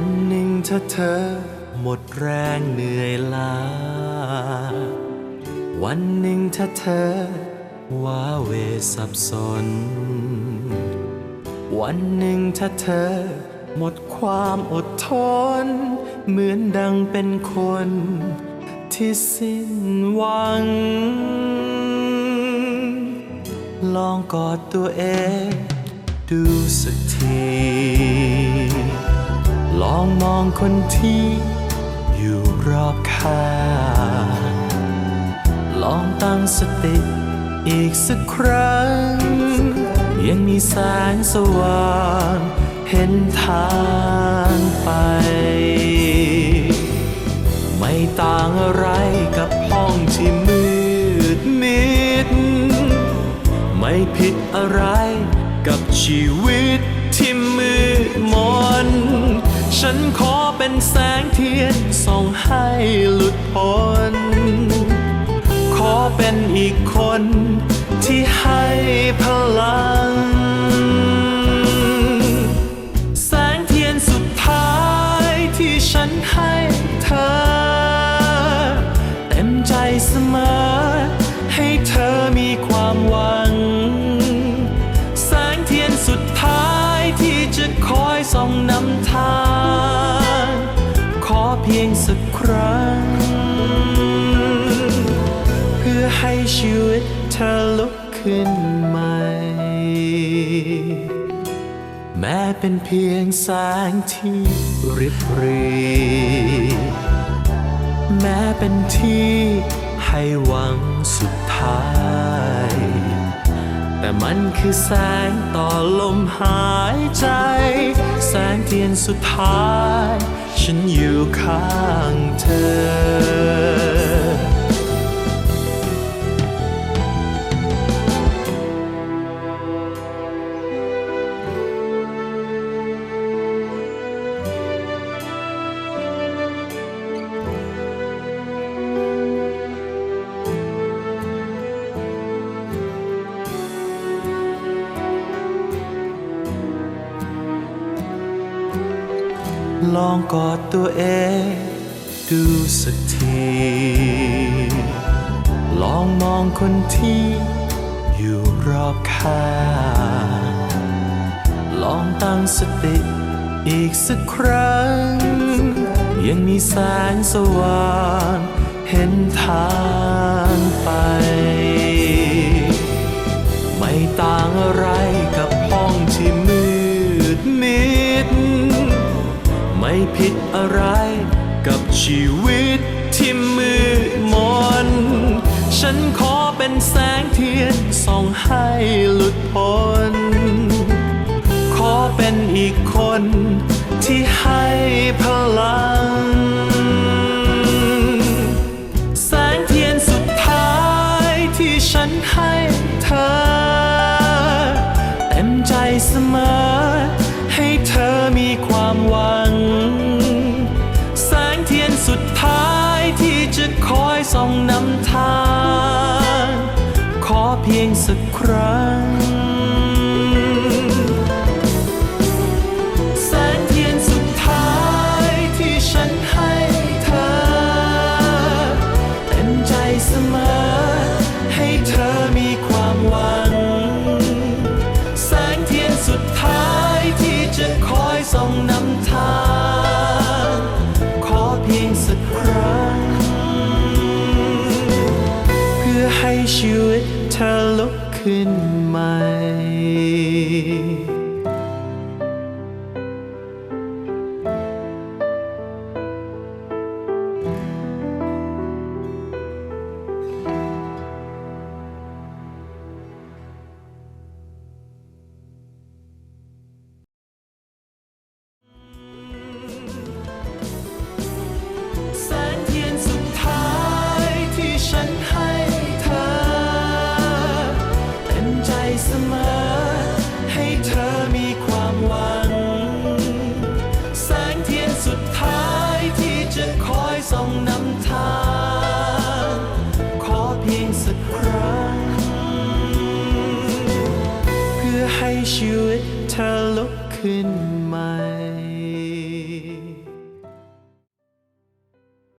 วันหนึ่งถ้าเธอหมดแรงเหนื่อยล้า วันหนึ่งถ้าเธอว้าเวสับสน วันหนึ่งถ้าเธอหมดความอดทน เหมือนดังเป็นคนที่สิ้นหวัง ลองกอดตัวเองดูสักที ลองมองคนที่อยู่รอบข้างลองตั้งสติอีกสักครั้ง ยังมีแสงสว่างเห็นทางไป ไม่ต่างอะไรกับห้องที่มืดมิด ไม่ผิดอะไรกับชีวิตที่มืดมน ฉันขอเป็นแสงเทียนส่องให้หลุดพ้น ขอเป็นอีกคนที่ให้พลัง แสงเทียนสุดท้ายที่ฉันให้เธอ เต็มใจเสมอ ให้เธอมีความหวัง แสงเทียนสุดท้ายที่จะคอยส่องนำทาง พียงสักครั้ง เพื่อให้ชีวิตเธอลุกขึ้นใหม่ แม้เป็นเพียงแสงที่ริบหรี แม้เป็นที่ให้หวังสุดท้าย แต่มันคือแสงต่อลมหายใจ แสงเทียนสุดท้าย ฉันอยู่ข้างเธอ ลองกอดตัวเองดูสักที ลองมองคนที่อยู่รอบข้างลองตั้งสติอีกสักครั้ง ยังมีแสงสว่างเห็นทางไป ผิดอะไร กับชีวิตที่มืดมน ฉันขอเป็นแสงเทียนส่องให้หลุดพ้น ขอเป็นอีกคนที่ให้พลังแสงเทียนสุดท้ายที่ฉันให้เธอ เต็มใจเสมอ ส่องนำทาง ขอเพียงสักครั้ง แสงเทียนสุดท้ายที่ฉันให้เธอ เต็มใจเสมอ ให้เธอมีความหวัง ขึ้น ชีวิตเธอลุกขึ้นใหม่